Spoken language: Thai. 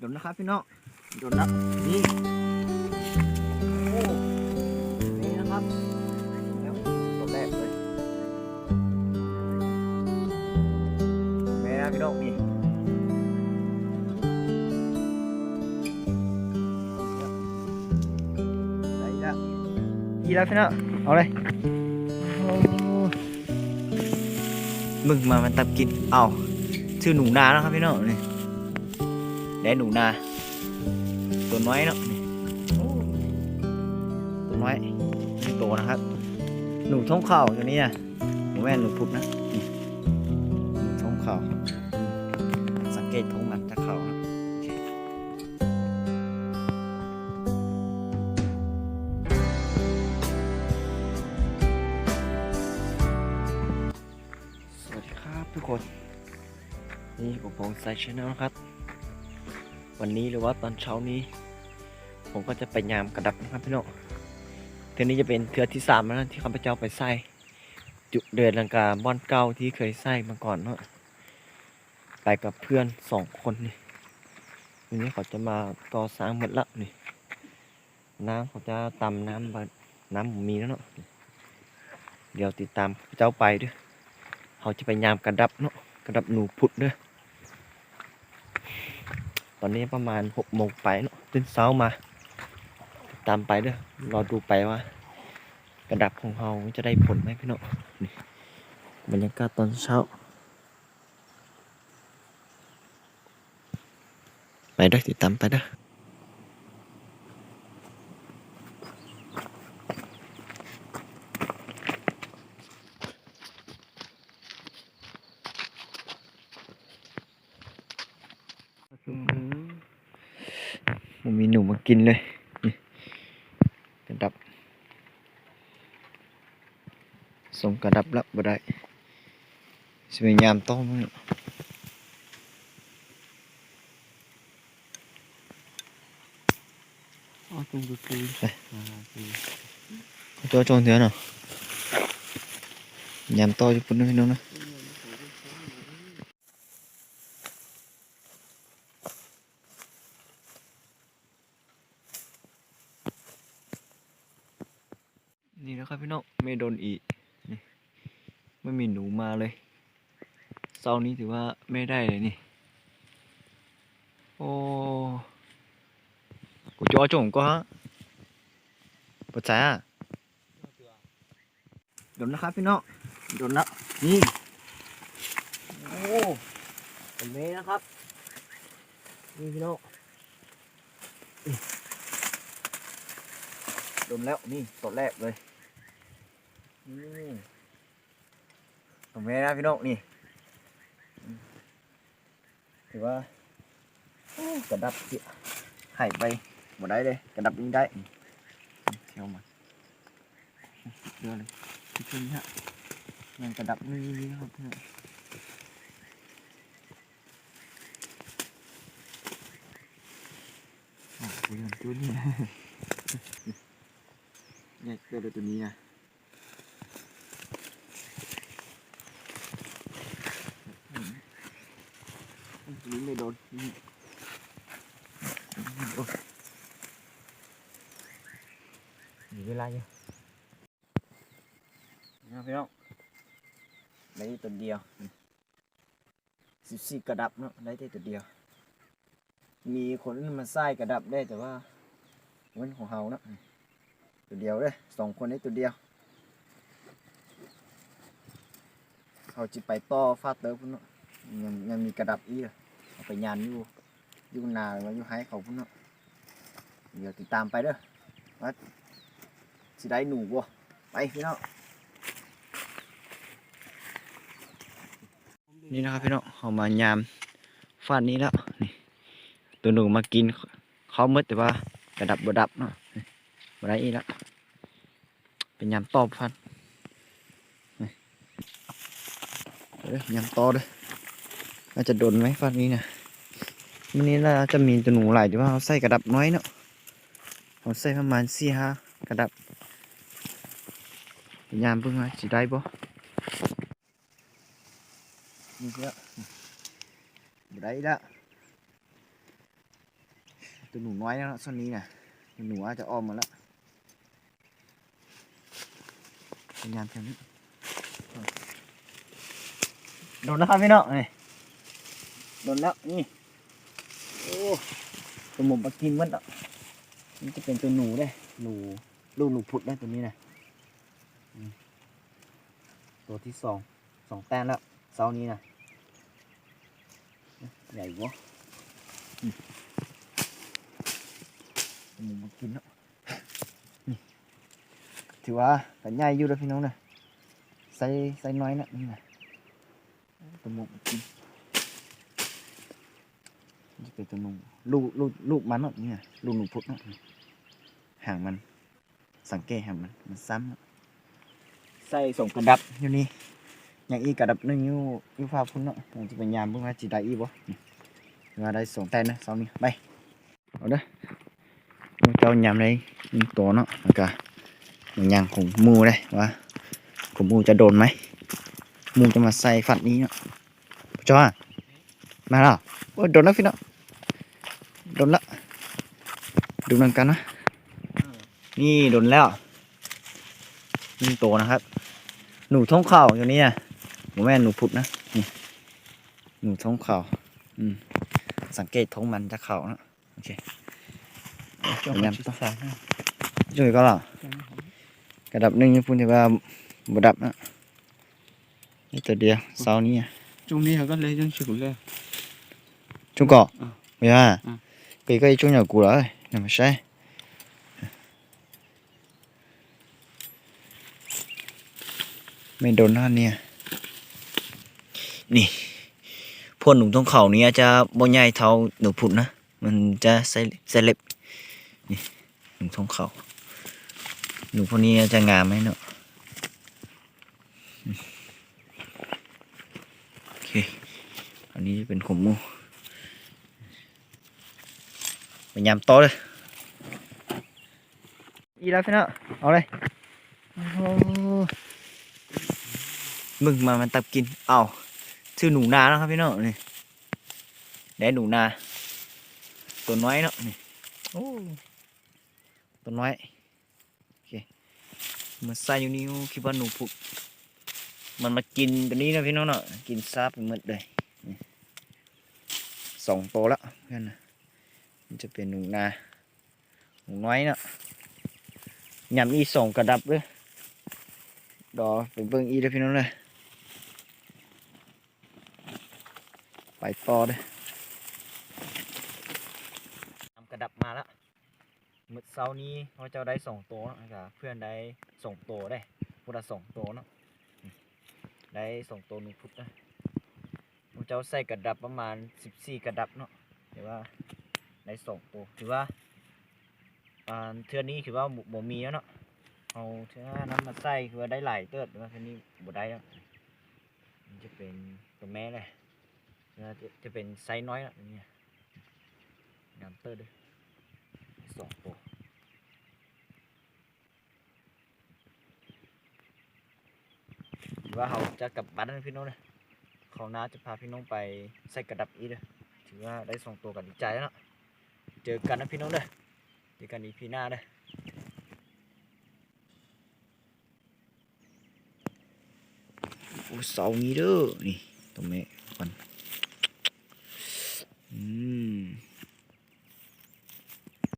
โดนนะครับพี่น้องโดนนะนี่โอ้นี่นะครับแล้วตัวแรกเลยแม่นะพี่น้องนี่ได้แล้วกี่แล้วพี่น้องเอาเลยมึงมามันตับกินเอาชื่อหนูนานะครับพี่น้องนี่ ได้หนูนา ตัวน้อยเนาะตัวน้อยนี่โตนะครับ หนูท้องเข่าตัวนี้นะหนูแม่หนูพุดนะหนูท้องเข่าสังเกตท้องมันจะเข่าครับสวัสดีครับทุกคน นี่ผมพงไซชแนลครับ วันนี้หรือว่าตอนเช้านี้ ผมก็จะไปยามกระดับนะครับพี่น้องเทือนี้จะเป็นเทือที่สามแล้วนะที่ข้าพเจ้าไปใส่จุดเดินลังกาบ้อนเก่าที่เคยใส่มาก่อนเนาะไปกับเพื่อนสองคนนี่วันนี้เขาจะมาก่อสร้างหมดละนี่น้ำเขาจะตำน้ำบาน้ำหมูมีแล้วเนาะเดี๋ยวติดตามเจ้าไปด้วยเขาจะไปยามกระดับเนาะกระดับหนูพุดเด้อ ตอนนี้ประมาณหกโมงไปเนาะตื่นเช้ามาตามไปเด้อรอดูไปว่า กระดับของเราจะได้ผลไหมพี่น้องนี่บรรยากาศตอนเช้า ไปเด้อติดตามไปเด้อ ผมมีหนูมากินเลยนี่กระดับส่งกระดับแล้วบ่ได้สวยงามต้องมั้งอ๋อตรงคือคืออ่าคือโจโจนเถอะเนาะยามโตญี่ปุ่นนะพี่น้องนะ นี่นะครับพี่น้องไม่โดนอีกนี่ไม่มีหนูมาเลยเสานี้ถือว่าไม่ได้เลยนี่ โอ้กูจ่อจงก็ฮะปัจจัยอะโดนนะครับพี่น้องโดนแล้วนี่โอ้เป็นเมนะครับนี่พี่น้องโดนแล้วนี่ตัวแรกเลย นี่ตัวเมนะพี่น้องนี่ถือว่า กระดับเกี่ยหายไปหมดได้เลย กระดับยิงได้เที่ยวมาเดือเลยขึ้นฮะยังกระดับนี่ครับเพื่อนโอ้ยังตัวนี้นะเนี่ยเจอตัวนี้นะอืมตัว นี้ไม่โดนนี่โอ้ยมีเวลาอยู่นะพี่น้องได้ตัวเดียวสิบสี่กระดับเนาะได้แต่ตัวเดียว มีคนมาใส่กระดับได้แต่ว่าเงินของเฮาเนาะตัวเดียวเลยสองคนได้ตัวเดียวเขาจะไปต่อฟาดเติร์พุ่นเนาะยังยังมีกระดับอีกอะเอา ไปยานอยู่อยู่นาหรือว่าอยู่ไฮเขาพุ่นเนาะเดี๋ยวติดตามไปเด้อว่าสิได้หนูบ่ไปพี่น้องนี่นะครับพี่น้องเขามายามฟาดนี้แล้วนี่ตัวหนูมากินเขาเมื่อแต่ว่ากระดับบดับเนาะนี่บได้อีกแล้วเป็นยามตอบฟันนี่เอาเด้อยามต่อเลยน่าจะโดนไหมฟันนี้นะ มันนี้น่าจะมีตัวหนูหลายแต่ว่าเขาใส่กระดับน้อยเนาะเขาใส่ประมาณสี่ห้ากระดับยามเพิ่งมาสิได้บ่นี่ก็ได้ละตัวหนูน้อยนะส่วนนี้นะตัวหนูอาจจะออมมาแล้วพยายามแค่นี้โดนแล้วครับพี่น้องนี่โดนแล้วนี่ ตัวหมุมมากินมันอะนี่จะเป็นตัวหนูได้หนูลูกหนูพุดได้ตัวนี้นะตัวที่สองสองแต้มแล้วเสานี้นะใหญ่ว่าหมูมากินแล้วถือว่าแต่ใหญ่อยู่แล้วพี่น้องนะไซส์ไซส์น้อยนะนี่นะตัวหมูมากิน จะเป็นตัวหนูลูกลูกลูกมันเนาะนี่นะลูกหนูพุดเนาะห่างมัน สังเกตห่างมัน มันซ้ำเนาะใส่ส่งกระดับอยู่นี่อย่างอีกระดับหนึงอยู่อยู่ฟ้าพุ่นเนาะมันจะเป็นยามเพิ่งว่าจีได้อีบ่นี่ว่าได้ส่งแต่นะสองนี้ไปเอาเด้อมันเจ้ายำเลยมีตัวเนาะแล้วก็มันยางของหมูเลยว่าของหมูจะโดนไหมหมูจะมาใส่ฝัดนี้เนาะจ้ามาแล้วโอ้ยโดนแล้วพี่เนาะ โดนแล้วดูนังกันนะนี่โดนแล้วนี่ตัวนะครับ หนูท้องเข่าอยู่นี่อะผมแม่นหนูพุดนะนี่หนูท้องเข่าอืมสังเกตท้องมันจะเข่านะโอเค Cho Nhắm con tao. sáng ha. ช่วยก็หรอกระดับหนึ่งยังพูดถึงว่าบดับนะนี่ตัวเดียวเสานี้ Chung đi hả con lấy chân chịu lên. จุงเกาะอะไม่ว่าอะปีก็ไอ้จุงอย่างกูเลยนี่ไม่ใช่ไม่โดนท่านเนี่ยนี่พวกหนุ่มตรงเขาเนี้จะบ่ใหญ่เท่าหนูพุดนะ มันจะไซไซเล็บนี่หนุ่มทองเขาหนูพวกนี้จะงามไหมเนาะโอเค อันนี้เป็นขมมู พยายามโตเลยอีแล้วพี่เนาะเอาเลยโอ้โหมึงมามันตับกินเอาชื่อหนูนานะครับพี่เนาะนี่ได้หนูนาตัวน้อยเนาะนี่โอ้ตัวน้อยโอเคมันใส่อยู่นี่คิดว่าหนูผุดมันมากินตัวนี้นะพี่น้องเนาะกินซาบไปหมดเลยนี่สองตัวแล้วเพื่อนนะ มันจะเป็นหนูนาหนูน้อยเนาะยำอีสองกระดับเลยดอเป็นเบิ้งอีเลยพี่น้องเลยไปต่อเลยทำกระดับมาแล้วมืดเช้านี้เราเจ้าได้สองโตเนะครับเพื่อนได้สองโตได้พุทธสองโตเนาะได้สองโตหนึ่งพุทธนะเราเจ้าใส่กระดับประมาณสิบสี่กระดับเนาะถือว่า ได้สองตัวถือว่าอ่าเทือนนี้ถือว่าบ่มีแล้วเนาะเอาเทือนั้นมาใส่คือว่าได้หลายเติร์ดว่าเทือนี้บ่ได้แล้วมันจะเป็นตัวแม่เลยจะจะเป็นไซส์น้อยละเนี่ยงามเตอร์ด้วยสองตัวถือว่าเขาจะกลับบ้านพี่น้องนะเขาน้าจะพาพี่น้องไปใส่กระดับอีกเลยถือว่าได้สองตัวกันดีใจแล้วเนาะ เจอกันนะพี่น้องเด้อเจอกันอีพีหน้าเด้อโอ้เสานี้เด้อนี่ตรงนี้ก่อนอืม